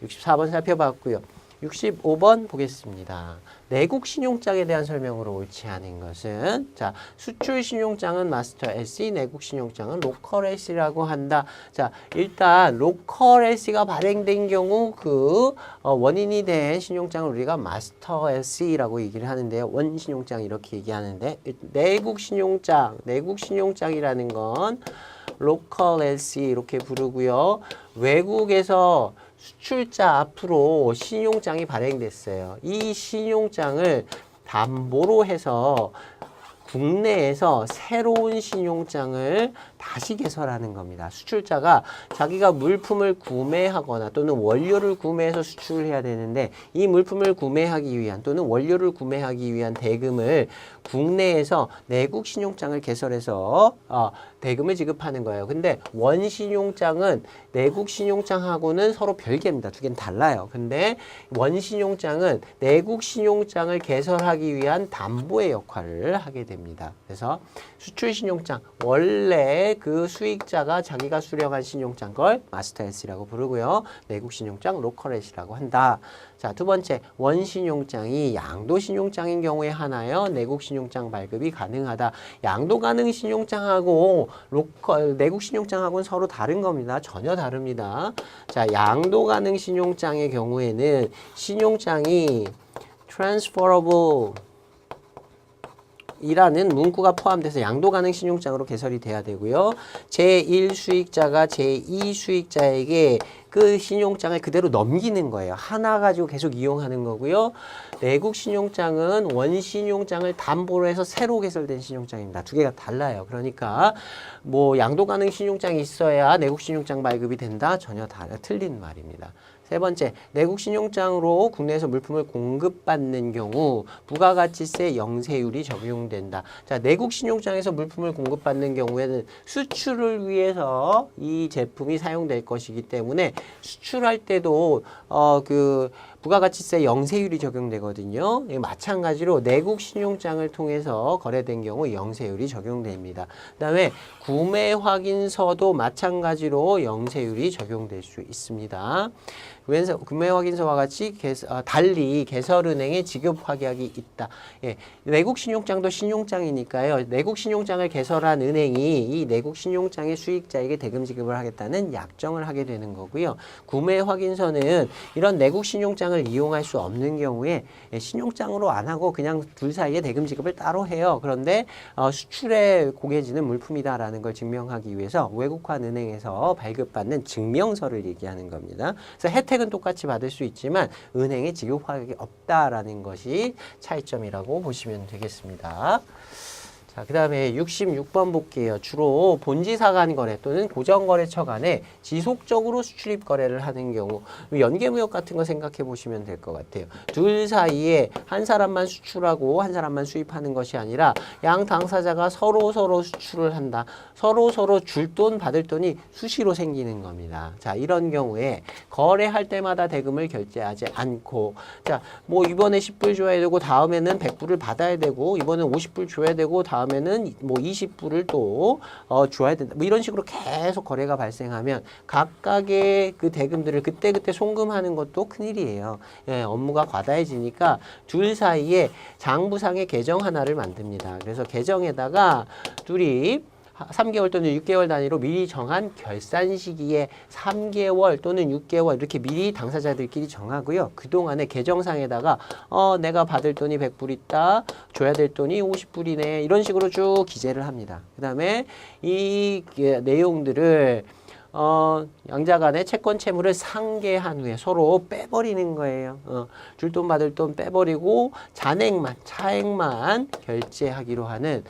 자, 64번 살펴봤고요. 65번 보겠습니다. 내국 신용장에 대한 설명으로 옳지 않은 것은 자 수출 신용장은 마스터 SE, 내국 신용장은 로컬 SE라고 한다. 자 일단 로컬 SE가 발행된 경우 그 어, 원인이 된 신용장을 우리가 마스터 SE라고 얘기를 하는데요. 원 신용장 이렇게 얘기하는데 내국 신용장, 내국 신용장이라는 건 로컬 SE 이렇게 부르고요. 외국에서 수출자 앞으로 신용장이 발행됐어요. 이 신용장을 담보로 해서 국내에서 새로운 신용장을 다시 개설하는 겁니다. 수출자가 자기가 물품을 구매하거나 또는 원료를 구매해서 수출을 해야 되는데 이 물품을 구매하기 위한 또는 원료를 구매하기 위한 대금을 국내에서 내국 신용장을 개설해서 어, 대금을 지급하는 거예요. 근데 원 신용장은 내국 신용장하고는 서로 별개입니다. 두 개는 달라요. 근데 원 신용장은 내국 신용장을 개설하기 위한 담보의 역할을 하게 됩니다. 그래서 수출 신용장 원래 그 수익자가 자기가 수령한 신용장 걸 마스터 S라고 부르고요. 내국 신용장 로컬 S라고 한다. 자, 두 번째, 원 신용장이 양도 신용장인 경우에 하나요. 내국 신용장 발급이 가능하다. 양도 가능 신용장하고 로컬 내국 신용장하고는 서로 다른 겁니다. 전혀 다릅니다. 자, 양도 가능 신용장의 경우에는 신용장이 transferable 이라는 문구가 포함돼서 양도 가능 신용장으로 개설이 돼야 되고요. 제1 수익자가 제2 수익자에게 그 신용장을 그대로 넘기는 거예요. 하나 가지고 계속 이용하는 거고요. 내국 신용장은 원 신용장을 담보로 해서 새로 개설된 신용장입니다. 두 개가 달라요. 그러니까 뭐 양도 가능 신용장이 있어야 내국 신용장 발급이 된다? 전혀 다 틀린 말입니다. 세 번째, 내국 신용장으로 국내에서 물품을 공급받는 경우 부가가치세 영세율이 적용된다. 자, 내국 신용장에서 물품을 공급받는 경우에는 수출을 위해서 이 제품이 사용될 것이기 때문에 수출할 때도 어 그 부가가치세 영세율이 적용되거든요. 예, 마찬가지로 내국 신용장을 통해서 거래된 경우 영세율이 적용됩니다. 그다음에 구매 확인서도 마찬가지로 영세율이 적용될 수 있습니다. 왼서 구매 확인서와 같이 개서, 아, 달리 개설은행에 지급 확약이 있다. 예, 외국 신용장도 신용장이니까요. 내국 신용장을 개설한 은행이 이 내국 신용장의 수익자에게 대금 지급을 하겠다는 약정을 하게 되는 거고요. 구매 확인서는 이런 내국 신용장 을 이용할 수 없는 경우에 예, 신용장으로 안 하고 그냥 둘 사이에 대금 지급을 따로 해요. 그런데 어, 수출에 공해지는 물품이다라는 걸 증명하기 위해서 외국환 은행에서 발급받는 증명서를 얘기하는 겁니다. 그래서 혜택은 똑같이 받을 수 있지만 은행에 지급 확약이 없다라는 것이 차이점이라고 보시면 되겠습니다. 자, 그 다음에 66번 볼게요. 주로 본지사 간 거래 또는 고정거래처 간에 지속적으로 수출입 거래를 하는 경우 연계무역 같은 거 생각해 보시면 될 것 같아요. 둘 사이에 한 사람만 수출하고 한 사람만 수입하는 것이 아니라 양 당사자가 서로 서로 수출을 한다. 서로 서로 줄 돈 받을 돈이 수시로 생기는 겁니다. 자, 이런 경우에 거래할 때마다 대금을 결제하지 않고 자, 뭐 이번에 10불 줘야 되고 다음에는 100불을 받아야 되고 이번에 50불 줘야 되고 다음 에는 뭐 20불을 또 어, 줘야 된다. 뭐 이런 식으로 계속 거래가 발생하면 각각의 그 대금들을 그때 그때 송금하는 것도 큰일이에요. 예, 업무가 과다해지니까 둘 사이에 장부상의 계정 하나를 만듭니다. 그래서 계정에다가 둘이 3개월 또는 6개월 단위로 미리 정한 결산 시기에 3개월 또는 6개월 이렇게 미리 당사자들끼리 정하고요. 그동안에 계정상에다가 어 내가 받을 돈이 100불 있다. 줘야 될 돈이 50불이네. 이런 식으로 쭉 기재를 합니다. 그다음에 이 내용들을 어, 양자 간의 채권 채무를 상계한 후에 서로 빼버리는 거예요. 어, 줄 돈 받을 돈 빼버리고 잔액만, 차액만 결제하기로 하는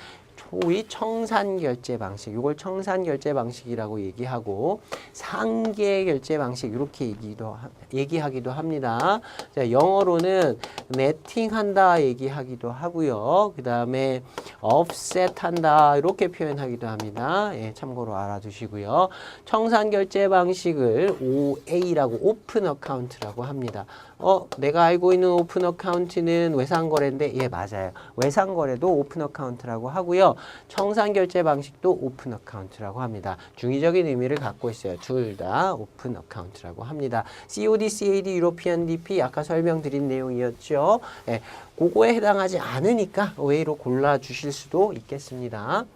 소위 청산 결제 방식, 이걸 청산 결제 방식이라고 얘기하고 상계 결제 방식 이렇게 얘기도 하, 얘기하기도 합니다. 자, 영어로는 네팅한다 얘기하기도 하고요. 그 다음에 offset한다 이렇게 표현하기도 합니다. 예, 참고로 알아두시고요. 청산 결제 방식을 OA라고 오픈 어카운트라고 합니다. 어, 내가 알고 있는 오픈 어카운트는 외상 거래인데 예, 맞아요. 외상 거래도 오픈 어카운트라고 하고요. 청산 결제 방식도 오픈 어카운트라고 합니다. 중의적인 의미를 갖고 있어요. 둘 다 오픈 어카운트라고 합니다. COD, CAD, 유로피안 DP 아까 설명드린 내용이었죠. 예, 그거에 해당하지 않으니까 웨이로 골라 주실 수도 있겠습니다.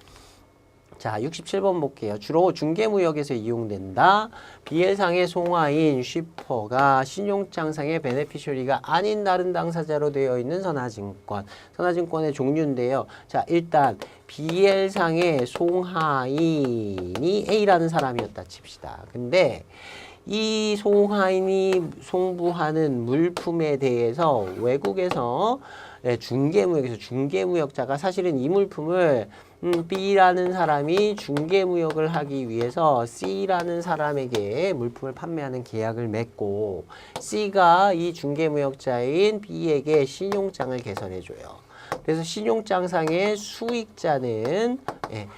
자, 67번 볼게요. 주로 중개무역에서 이용된다. 비엘상의 송화인 쉬퍼가 신용장상의 베네피셔리가 아닌 다른 당사자로 되어 있는 선화증권. 선화증권의 종류인데요. 자, 일단 비엘상의 송하인이 A라는 사람이었다 칩시다. 근데 이 송하인이 송부하는 물품에 대해서 외국에서 네, 중개무역에서 중개무역자가 사실은 이 물품을 음, B라는 사람이 중개무역을 하기 위해서 C라는 사람에게 물품을 판매하는 계약을 맺고 C가 이 중개무역자인 B에게 신용장을 개설해줘요. 그래서 신용장상의 수익자는 예,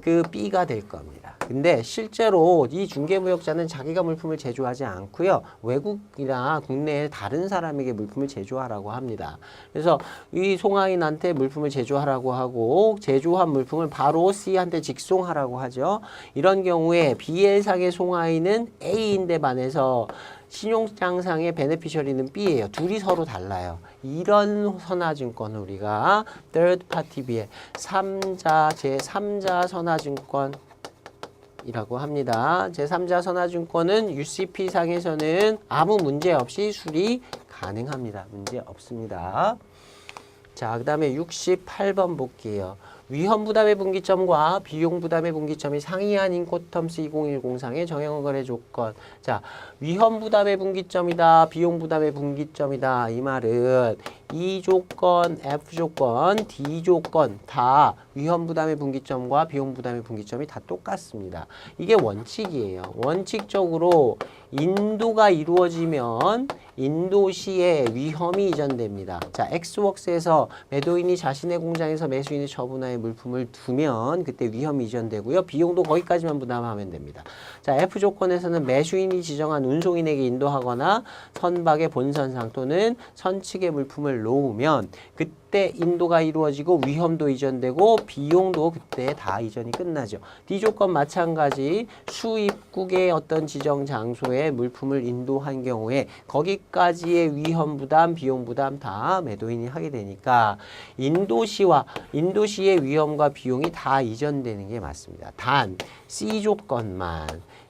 그 B가 될 겁니다. 근데 실제로 이 중개무역자는 자기가 물품을 제조하지 않고요. 외국이나 국내의 다른 사람에게 물품을 제조하라고 합니다. 그래서 이 송하인한테 물품을 제조하라고 하고 제조한 물품을 바로 C한테 직송하라고 하죠. 이런 경우에 B의 상의 송하인은 A인데 반해서 신용장상의 베네피셔리는 B예요. 둘이 서로 달라요. 이런 선화증권을 우리가 third party 비에 3자 제3자 선화증권 이라고 합니다. 제3자 선화증권은 UCP 상에서는 아무 문제 없이 수리 가능합니다. 문제 없습니다. 자, 그 다음에 68번 볼게요. 위험 부담의 분기점과 비용 부담의 분기점이 상이한 인코텀스 2010상의 정형 거래 조건. 자, 위험 부담의 분기점이다. 비용 부담의 분기점이다. 이 말은 이 조건, F 조건, D 조건 다 위험 부담의 분기점과 비용 부담의 분기점이 다 똑같습니다. 이게 원칙이에요. 원칙적으로 인도가 이루어지면 인도시에 위험이 이전됩니다. 자, 엑스웍스에서 매도인이 자신의 공장에서 매수인의 처분하에 물품을 두면 그때 위험이 이전되고요. 비용도 거기까지만 부담하면 됩니다. 자, F 조건에서는 매수인이 지정한 운송인에게 인도하거나 선박의 본선상 또는 선측의 물품을 놓으면 그때 인도가 이루어지고 위험도 이전되고 비용도 그때 다 이전이 끝나죠. D 조건 마찬가지 수입국의 어떤 지정 장소에 물품을 인도한 경우에 거기까지의 위험 부담, 비용 부담 다 매도인이 하게 되니까 인도시와 인도시의 위험과 비용이 다 이전되는 게 맞습니다. 단 C 조건만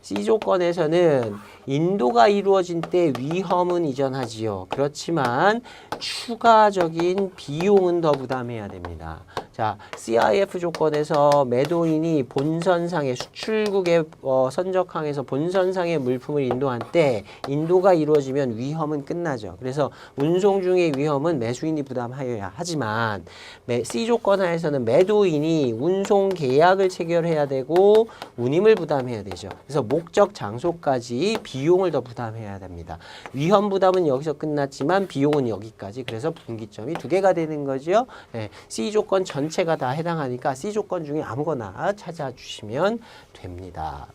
C 조건에서는 인도가 이루어진 때 위험은 이전하지요. 그렇지만 추가적인 비용은 더 부담해야 됩니다. 자, CIF 조건에서 매도인이 본선상의 수출국의 어, 선적항에서 본선상의 물품을 인도한 때 인도가 이루어지면 위험은 끝나죠. 그래서 운송 중의 위험은 매수인이 부담하여야 하지만 매, C 조건 하에서는 매도인이 운송 계약을 체결해야 되고 운임을 부담해야 되죠. 그래서 목적 장소까지 비용을 더 부담해야 됩니다. 위험 부담은 여기서 끝났지만 비용은 여기까지. 그래서 분기점이 두 개가 되는 거죠. 네, C 조건 전 체가 다 해당하니까 C 조건 중에 아무거나 찾아주시면 됩니다.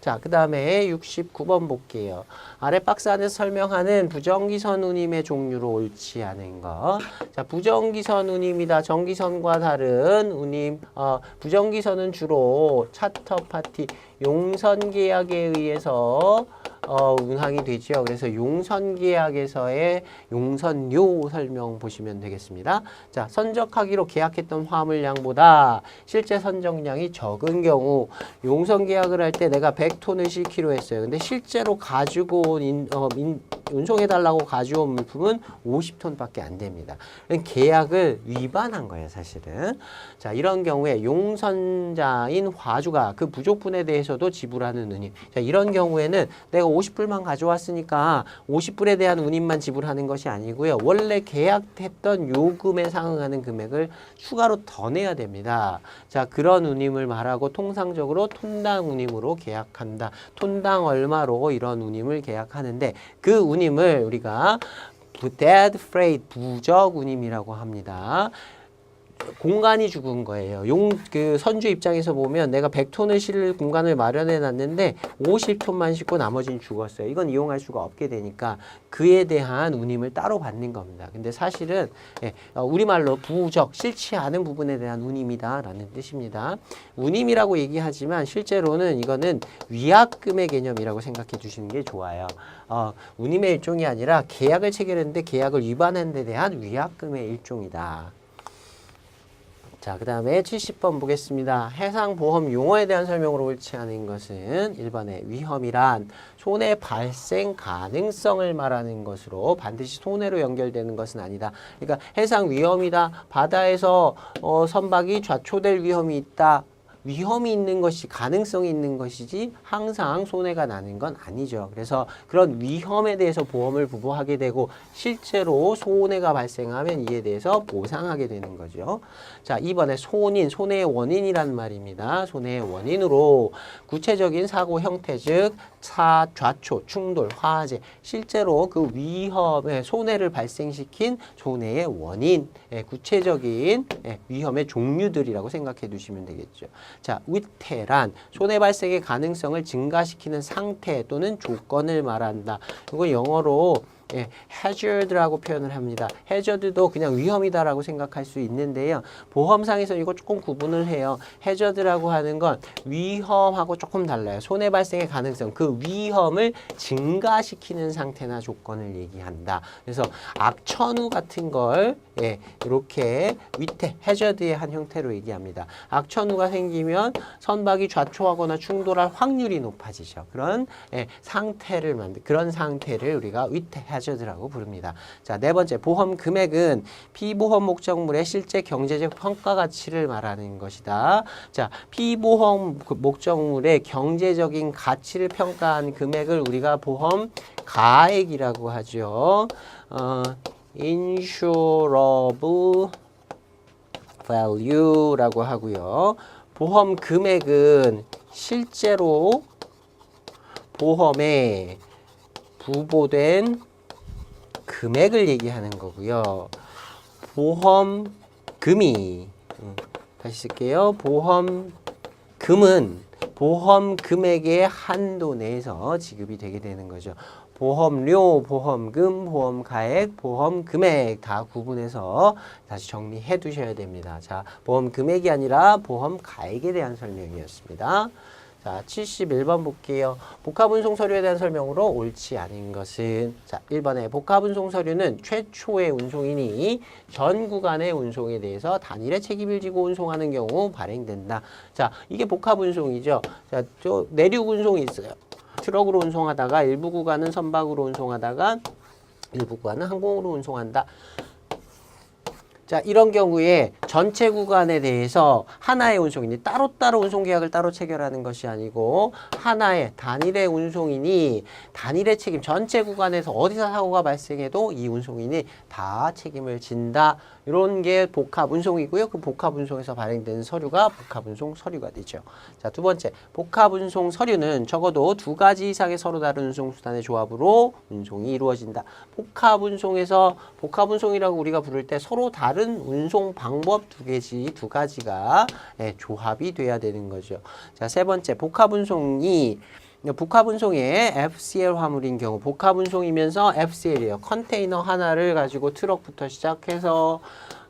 자, 그 다음에 69번 볼게요. 아래 박스 안에서 설명하는 부정기선 운임의 종류로 옳지 않은 것. 자, 부정기선 운임이다. 정기선과 다른 운임. 어, 부정기선은 주로 차터 파티 용선 계약에 의해서 어, 운항이 되지요. 그래서 용선 계약에서의 용선료 설명 보시면 되겠습니다. 자, 선적하기로 계약했던 화물량보다 실제 선적량이 적은 경우 용선 계약을 할 때 내가 100톤을 싣기로 했어요. 근데 실제로 가지고 온 인, 어, 민, 운송해달라고 가져온 물품은 50톤밖에 안 됩니다. 계약을 위반한 거예요, 사실은. 자, 이런 경우에 용선자인 화주가 그 부족분에 대해서도 지불하는 운임. 자, 이런 경우에는 내가 50불만 가져왔으니까 50불에 대한 운임만 지불하는 것이 아니고요. 원래 계약했던 요금에 상응하는 금액을 추가로 더 내야 됩니다. 자, 그런 운임을 말하고 통상적으로 톤당 운임으로 계약한다. 톤당 얼마로 이런 운임을 계약하는데 그 운임을 우리가 dead freight 부적 운임이라고 합니다. 공간이 죽은 거예요. 용 그 선주 입장에서 보면 내가 100톤을 실을 공간을 마련해 놨는데 50톤만 싣고 나머지는 죽었어요. 이건 이용할 수가 없게 되니까 그에 대한 운임을 따로 받는 겁니다. 근데 사실은 예, 어, 우리말로 부적 싫지 않은 부분에 대한 운임이다라는 뜻입니다. 운임이라고 얘기하지만 실제로는 이거는 위약금의 개념이라고 생각해 주시는 게 좋아요. 어, 운임의 일종이 아니라 계약을 체결했는데 계약을 위반한 데 대한 위약금의 일종이다. 자, 그 다음에 70번 보겠습니다. 해상보험 용어에 대한 설명으로 옳지 않은 것은 1번의 위험이란 손해 발생 가능성을 말하는 것으로 반드시 손해로 연결되는 것은 아니다. 그러니까 해상 위험이다. 바다에서 어, 선박이 좌초될 위험이 있다. 위험이 있는 것이 가능성이 있는 것이지 항상 손해가 나는 건 아니죠. 그래서 그런 위험에 대해서 보험을 부부하게 되고 실제로 손해가 발생하면 이에 대해서 보상하게 되는 거죠. 자, 이번에 손인, 손해의 원인이란 말입니다. 손해의 원인으로 구체적인 사고 형태 즉 차, 좌초, 충돌, 화재 실제로 그 위험의 손해를 발생시킨 손해의 원인, 예, 구체적인 예, 위험의 종류들이라고 생각해 두시면 되겠죠. 자, 위태란 손해 발생의 가능성을 증가시키는 상태 또는 조건을 말한다. 이거 영어로 예, hazard라고 표현을 합니다. hazard도 그냥 위험이다라고 생각할 수 있는데요. 보험상에서 이거 조금 구분을 해요. hazard라고 하는 건 위험하고 조금 달라요. 손해 발생의 가능성, 그 위험을 증가시키는 상태나 조건을 얘기한다. 그래서 악천후 같은 걸 예, 이렇게 위태 hazard의 한 형태로 얘기합니다. 악천후가 생기면 선박이 좌초하거나 충돌할 확률이 높아지죠. 그런 예, 상태를 만들 그런 상태를 우리가 위태 hazard라고 부릅니다. 자, 네 번째 보험 금액은 피보험 목적물의 실제 경제적 평가 가치를 말하는 것이다. 자, 피보험 그 목적물의 경제적인 가치를 평가한 금액을 우리가 보험 가액이라고 하죠. 어, insurable value라고 하고요. 보험 금액은 실제로 보험에 부보된 금액을 얘기하는 거고요. 보험금이 음, 다시 쓸게요. 보험금은 보험 금액의 한도 내에서 지급이 되게 되는 거죠. 보험료, 보험금, 보험가액, 보험금액 다 구분해서 다시 정리해 두셔야 됩니다. 자, 보험금액이 아니라 보험가액에 대한 설명이었습니다. 자, 71번 볼게요. 복합운송 서류에 대한 설명으로 옳지 않은 것은 자, 1번에 복합운송 서류는 최초의 운송인이 전 구간의 운송에 대해서 단일의 책임을 지고 운송하는 경우 발행된다. 자, 이게 복합운송이죠. 자, 저 내륙 운송이 있어요. 트럭으로 운송하다가 일부 구간은 선박으로 운송하다가 일부 구간은 항공으로 운송한다. 자, 이런 경우에 전체 구간에 대해서 하나의 운송인이 따로따로 운송 계약을 따로 체결하는 것이 아니고 하나의 단일의 운송인이 단일의 책임 전체 구간에서 어디서 사고가 발생해도 이 운송인이 다 책임을 진다. 이런 게 복합 운송이고요. 그 복합 운송에서 발행되는 서류가 복합 운송 서류가 되죠. 자, 두 번째. 복합 운송 서류는 적어도 두 가지 이상의 서로 다른 운송 수단의 조합으로 운송이 이루어진다. 복합 운송에서 복합 운송이라고 우리가 부를 때 서로 다른 운송 방법 두 개지 두 가지가 예, 조합이 돼야 되는 거죠. 자, 세 번째. 복합 운송이 복합 운송의 FCL 화물인 경우 복합 운송이면서 FCL이에요. 컨테이너 하나를 가지고 트럭부터 시작해서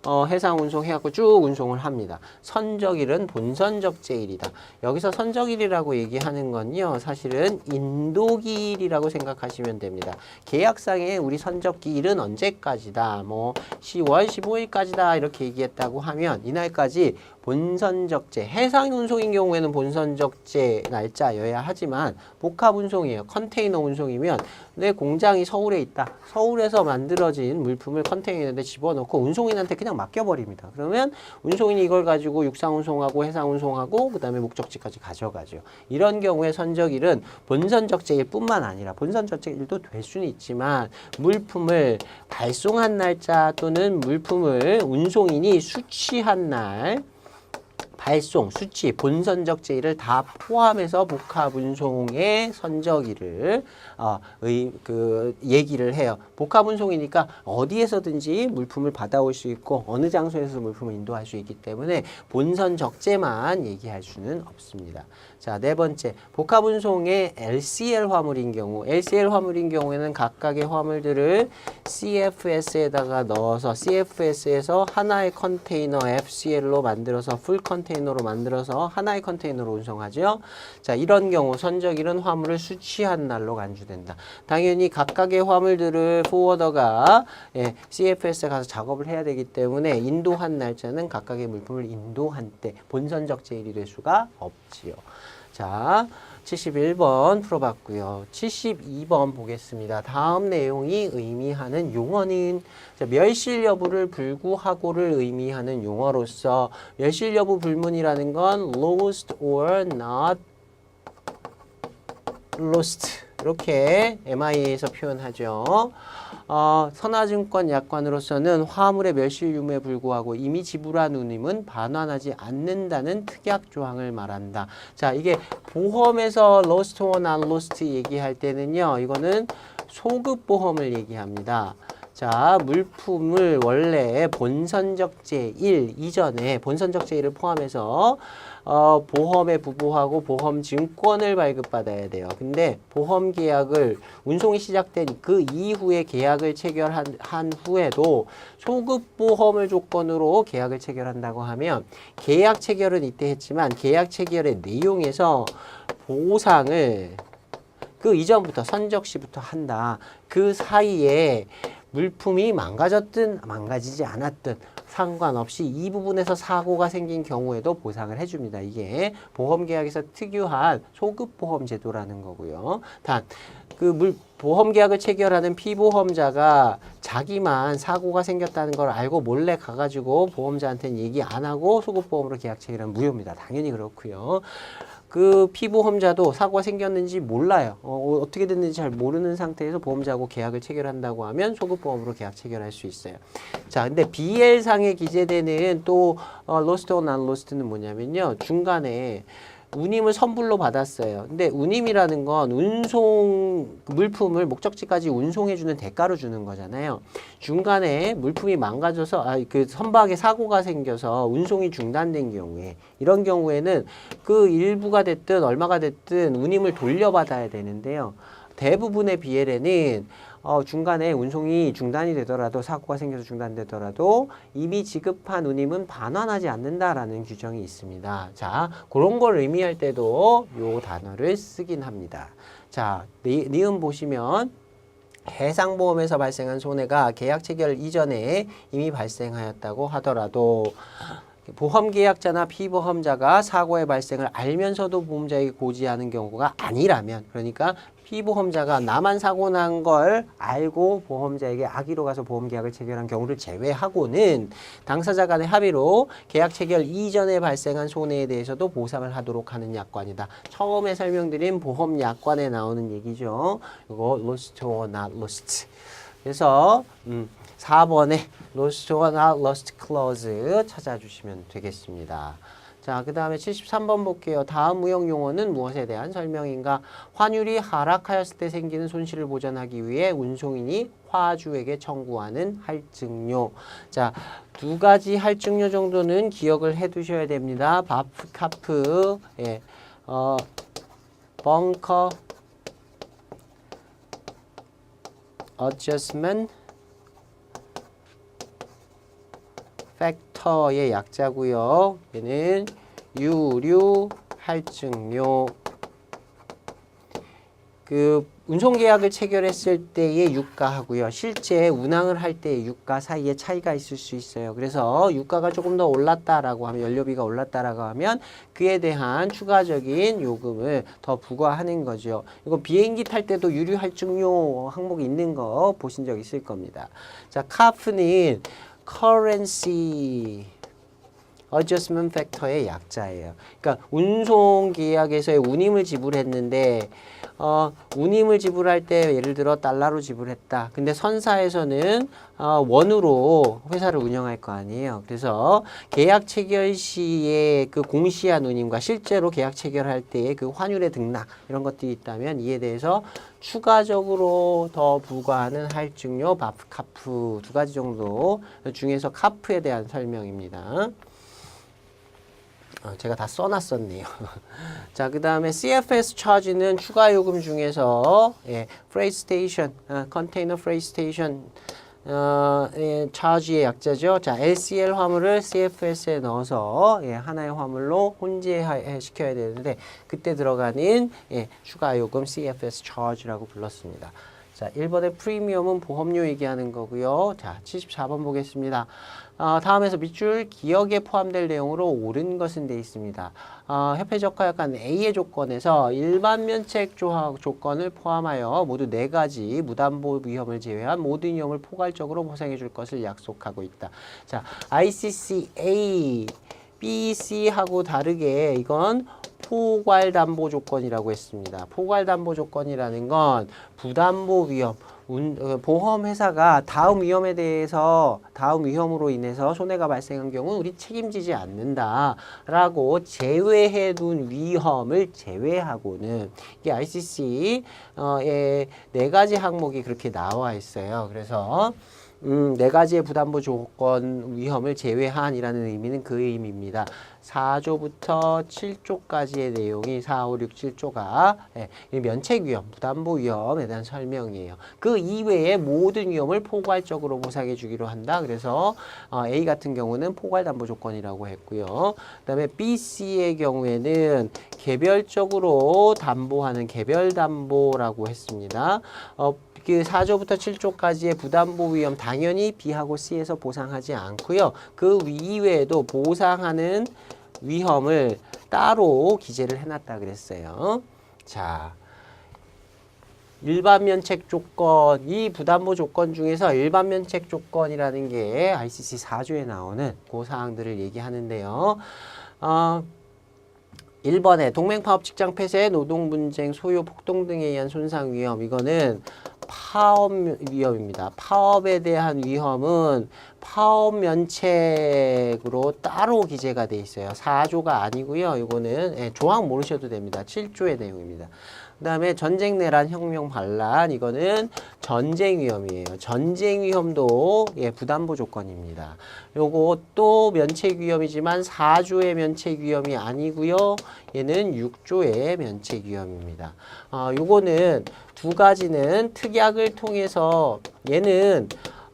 어, 해상 운송해갖고 쭉 운송을 합니다. 선적일은 본선적 제일이다. 여기서 선적일이라고 얘기하는 건요, 사실은 인도기일이라고 생각하시면 됩니다. 계약상에 우리 선적기일은 언제까지다, 뭐 10월 15일까지다 이렇게 얘기했다고 하면 이날까지 본선적제 해상 운송인 경우에는 본선적제 날짜여야 하지만 복합 운송이에요. 컨테이너 운송이면 내 공장이 서울에 있다. 서울에서 만들어진 물품을 컨테이너에 집어넣고 운송인한테 그냥 맡겨버립니다. 그러면 운송인이 이걸 가지고 육상 운송하고 해상 운송하고 그 다음에 목적지까지 가져가죠. 이런 경우에 선적일은 본선적제일 뿐만 아니라 본선적제일도 될 수는 있지만 물품을 발송한 날짜 또는 물품을 운송인이 수취한 날 발송, 수치, 본선적 제의를 다 포함해서 복합 운송의 선적일을 어, 의, 그 얘기를 해요. 복합 운송이니까 어디에서든지 물품을 받아올 수 있고 어느 장소에서 물품을 인도할 수 있기 때문에 본선 적재만 얘기할 수는 없습니다. 자, 네 번째. 복합 운송의 LCL 화물인 경우, LCL 화물인 경우에는 각각의 화물들을 CFS에다가 넣어서 CFS에서 하나의 컨테이너 FCL로 만들어서 풀 컨테이너 로 만들어서 하나의 컨테이너로 운송하죠. 자, 이런 경우 선적일은 화물을 수취한 날로 간주된다. 당연히 각각의 화물들을 포워더가 예, CFS에 가서 작업을 해야 되기 때문에 인도한 날짜는 각각의 물품을 인도한 때 본선적 제일이 될 수가 없지요. 자, 71번 풀어봤고요. 72번 보겠습니다. 다음 내용이 의미하는 용어는 자, 멸실 여부를 불구하고를 의미하는 용어로서 멸실 여부 불문이라는 건 lost or not lost 이렇게 MI에서 표현하죠. 어, 선화증권 약관으로서는 화물의 멸실 유무에 불구하고 이미 지불한 운임은 반환하지 않는다는 특약 조항을 말한다. 자, 이게 보험에서 or not lost 얘기할 때는요. 이거는 소급 보험을 얘기합니다. 자, 물품을 원래 본선적 제1 이전에 본선적 제1을 포함해서 어, 보험에 부부하고 보험 증권을 발급받아야 돼요. 근데 보험 계약을 운송이 시작된 그 이후에 계약을 체결한 한 후에도 소급 보험을 조건으로 계약을 체결한다고 하면 계약 체결은 이때 했지만 계약 체결의 내용에서 보상을 그 이전부터 선적 시부터 한다. 그 사이에 물품이 망가졌든 망가지지 않았든 상관없이 이 부분에서 사고가 생긴 경우에도 보상을 해줍니다. 이게 보험계약에서 특유한 소급보험 제도라는 거고요. 단, 그 물, 보험 계약을 체결하는 피보험자가 자기만 사고가 생겼다는 걸 알고 몰래 가가지고 보험자한테는 얘기 안 하고 소급보험으로 계약 체결하면 무효입니다. 당연히 그렇고요. 그 피보험자도 사고가 생겼는지 몰라요. 어, 어떻게 됐는지 잘 모르는 상태에서 보험자하고 계약을 체결한다고 하면 소급보험으로 계약 체결할 수 있어요. 자, 근데 BL상에 기재되는 또 어, 로스트 or 로스트는 뭐냐면요. 중간에 운임을 선불로 받았어요. 근데 운임이라는 건 운송 물품을 목적지까지 운송해주는 대가로 주는 거잖아요. 중간에 물품이 망가져서 아, 그 선박에 사고가 생겨서 운송이 중단된 경우에 이런 경우에는 그 일부가 됐든 얼마가 됐든 운임을 돌려받아야 되는데요. 대부분의 BL에는 어, 중간에 운송이 중단이 되더라도 사고가 생겨서 중단되더라도 이미 지급한 운임은 반환하지 않는다라는 규정이 있습니다. 자, 그런 걸 의미할 때도 요 단어를 쓰긴 합니다. 자, 니, 니은 보시면 해상보험에서 발생한 손해가 계약 체결 이전에 이미 발생하였다고 하더라도 보험계약자나 피보험자가 사고의 발생을 알면서도 보험자에게 고지하는 경우가 아니라면 그러니까 피보험자가 나만 사고 난 걸 알고 보험자에게 악의로 가서 보험 계약을 체결한 경우를 제외하고는 당사자 간의 합의로 계약 체결 이전에 발생한 손해에 대해서도 보상을 하도록 하는 약관이다. 처음에 설명드린 보험 약관에 나오는 얘기죠. 이거 lost or not lost. 그래서 음, 4번에 lost or not lost clause 찾아주시면 되겠습니다. 자, 그 다음에 73번 볼게요. 다음 무역 용어는 무엇에 대한 설명인가? 환율이 하락하였을 때 생기는 손실을 보전하기 위해 운송인이 화주에게 청구하는 할증료. 자, 두 가지 할증료 정도는 기억을 해 두셔야 됩니다. 바프, 카프, 예, 어, 벙커, adjustment, 팩터의 약자고요. 얘는 유류 할증료. 그 운송 계약을 체결했을 때의 유가하고요. 실제 운항을 할 때의 유가 사이에 차이가 있을 수 있어요. 그래서 유가가 조금 더 올랐다라고 하면 연료비가 올랐다라고 하면 그에 대한 추가적인 요금을 더 부과하는 거죠. 이거 비행기 탈 때도 유류 할증료 항목이 있는 거 보신 적 있을 겁니다. 자, 카프는 currency adjustment factor의 약자예요. 그러니까 운송 계약에서의 운임을 지불했는데 어, 운임을 지불할 때 예를 들어 달러로 지불했다. 근데 선사에서는 어, 원으로 회사를 운영할 거 아니에요. 그래서 계약 체결 시에 그 공시한 운임과 실제로 계약 체결할 때의 그 환율의 등락 이런 것들이 있다면 이에 대해서 추가적으로 더 부과하는 할증료, 바프, 카프 두 가지 정도 중에서 카프에 대한 설명입니다. 어, 제가 다 써놨었네요. 자, 그 다음에 CFS 차지는 추가 요금 중에서 예, freight station, 어, container freight 어, 예, 차지의 약자죠. 자, LCL 화물을 CFS에 넣어서 예, 하나의 화물로 혼재해 시켜야 되는데 그때 들어가는 예, 추가 요금 CFS charge라고 불렀습니다. 자, 1번의 프리미엄은 보험료 얘기하는 거고요. 자, 74번 보겠습니다. 어, 다음에서 밑줄 기억에 포함될 내용으로 옳은 것은 돼 있습니다. 어, 협회적과 약간 A의 조건에서 일반 면책 조건을 포함하여 모두 네 가지 무담보 위험을 제외한 모든 위험을 포괄적으로 보상해 줄 것을 약속하고 있다. 자, ICCA BC하고 다르게 이건 포괄 담보 조건이라고 했습니다. 포괄 담보 조건이라는 건 부담보 위험, 운, 어, 보험 회사가 다음 위험에 대해서 다음 위험으로 인해서 손해가 발생한 경우 우리 책임지지 않는다라고 제외해 둔 위험을 제외하고는 이게 ICC의 네 가지 항목이 그렇게 나와 있어요. 그래서 음, 네 가지의 부담보 조건 위험을 제외한이라는 의미는 그 의미입니다. 4조부터 7조까지의 내용이 4, 5, 6, 7조가 예, 이 면책 위험, 부담보 위험에 대한 설명이에요. 그 이외의 모든 위험을 포괄적으로 보상해 주기로 한다. 그래서 어, A 같은 경우는 포괄 담보 조건이라고 했고요. 그다음에 B, C의 경우에는 개별적으로 담보하는 개별 담보라고 했습니다. 어, 그 4조부터 7조까지의 부담보 위험 당연히 B하고 C에서 보상하지 않고요. 그 이외에도 보상하는 위험을 따로 기재를 해놨다 그랬어요. 자, 일반 면책 조건, 이 부담보 조건 중에서 일반 면책 조건이라는 게 ICC 4조에 나오는 그 사항들을 얘기하는데요. 어, 1번에 동맹파업 직장 폐쇄, 노동 분쟁, 소요 폭동 등에 의한 손상 위험 이거는 파업 위험입니다. 파업에 대한 위험은 파업 면책으로 따로 기재가 돼 있어요. 4조가 아니고요. 이거는 예, 조항 모르셔도 됩니다. 7조의 내용입니다. 그 다음에 전쟁 내란 혁명 반란 이거는 전쟁 위험이에요. 전쟁 위험도 예, 부담보 조건입니다. 또 면책 위험이지만 4조의 면책 위험이 아니고요. 얘는 6조의 면책 위험입니다. 어, 요거는 두 가지는 특약을 통해서 얘는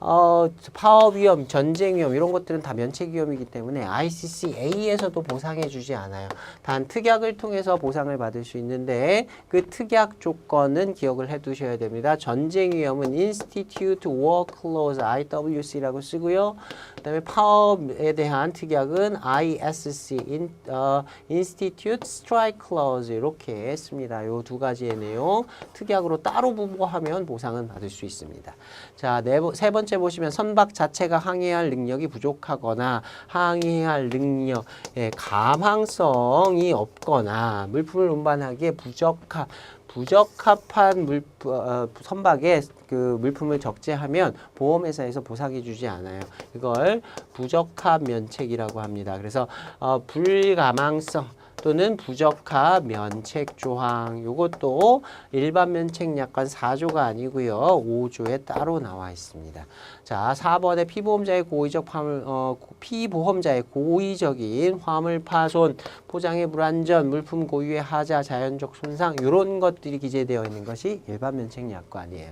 어, 파업 위험, 전쟁 위험 이런 것들은 다 면책 위험이기 때문에 ICCA에서도 보상해 주지 않아요. 단 특약을 통해서 보상을 받을 수 있는데 그 특약 조건은 기억을 해 두셔야 됩니다. 전쟁 위험은 Institute War Clause IWC라고 쓰고요. 그다음에 파업에 대한 특약은 ISC in, 어, Institute Strike Clause 이렇게 씁니다. 요 두 가지의 내용 특약으로 따로 부과하면 보상은 받을 수 있습니다. 자, 네, 번- 세 번째 보시면 선박 자체가 항해할 능력이 부족하거나 항해할 능력, 예, 감항성이 없거나 물품을 운반하기에 부적합 부적합한 물 어, 선박에 그 물품을 적재하면 보험회사에서 보상해 주지 않아요. 이걸 부적합 면책이라고 합니다. 그래서 어, 불가망성 또는 부적합 면책 조항 요것도 일반 면책 약관 4조가 아니고요. 5조에 따로 나와 있습니다. 자, 4번에 피보험자의 고의적 화물 어 피보험자의 고의적인 화물 파손, 포장의 불안전, 물품 고유의 하자, 자연적 손상 이런 것들이 기재되어 있는 것이 일반 면책 약관이에요.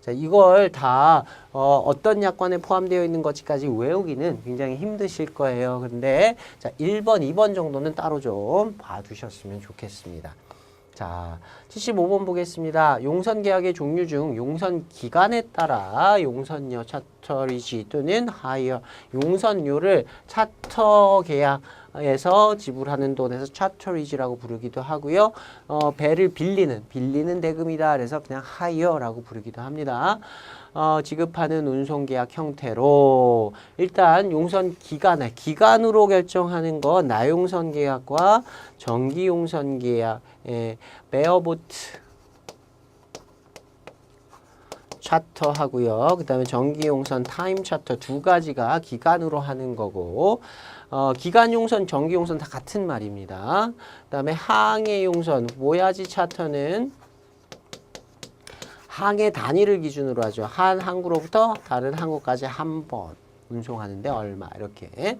자, 이걸 다 어, 어떤 약관에 포함되어 있는 것까지 외우기는 굉장히 힘드실 거예요. 근데 자, 1번, 2번 정도는 따로 좀 봐두셨으면 좋겠습니다. 자, 75번 보겠습니다. 용선 계약의 종류 중 용선 기간에 따라 용선료 차터리지 또는 하이어 용선료를 차터 계약 에서 지불하는 돈에서 차터리지라고 부르기도 하고요. 어, 배를 빌리는 빌리는 대금이다. 그래서 그냥 하이어라고 부르기도 합니다. 어, 지급하는 운송계약 형태로 일단 용선 기간을 기간으로 결정하는 거 나용선 계약과 정기용선 계약, 예, 베어보트 차터 하고요. 그 다음에 정기용선 타임 차터 두 가지가 기간으로 하는 거고 어, 기간용선, 정기용선 다 같은 말입니다. 그 다음에 항해용선, 모야지 차터는 항해 단위를 기준으로 하죠. 한 항구로부터 다른 항구까지 한 번 운송하는데 얼마 이렇게.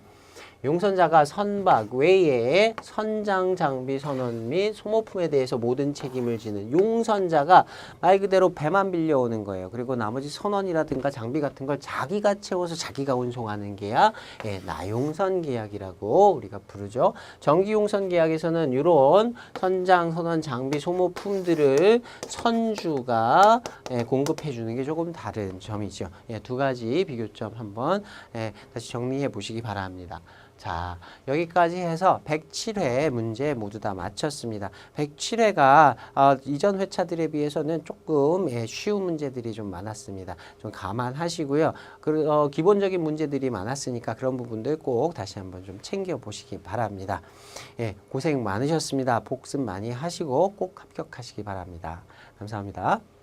용선자가 선박 외에 선장 장비 선원 및 소모품에 대해서 모든 책임을 지는 용선자가 말 그대로 배만 빌려오는 거예요. 그리고 나머지 선원이라든가 장비 같은 걸 자기가 채워서 자기가 운송하는 계약, 예, 나용선 계약이라고 우리가 부르죠. 정기용선 계약에서는 이런 선장, 선원, 장비, 소모품들을 선주가 예, 공급해 주는 게 조금 다른 점이죠. 예, 두 가지 비교점 한번 예, 다시 정리해 보시기 바랍니다. 자, 여기까지 해서 107회 문제 모두 다 마쳤습니다. 107회가 어, 이전 회차들에 비해서는 조금 예, 쉬운 문제들이 좀 많았습니다. 좀 감안하시고요. 그, 어, 기본적인 문제들이 많았으니까 그런 부분들 꼭 다시 한번 좀 챙겨 보시기 바랍니다. 예, 고생 많으셨습니다. 복습 많이 하시고 꼭 합격하시기 바랍니다. 감사합니다.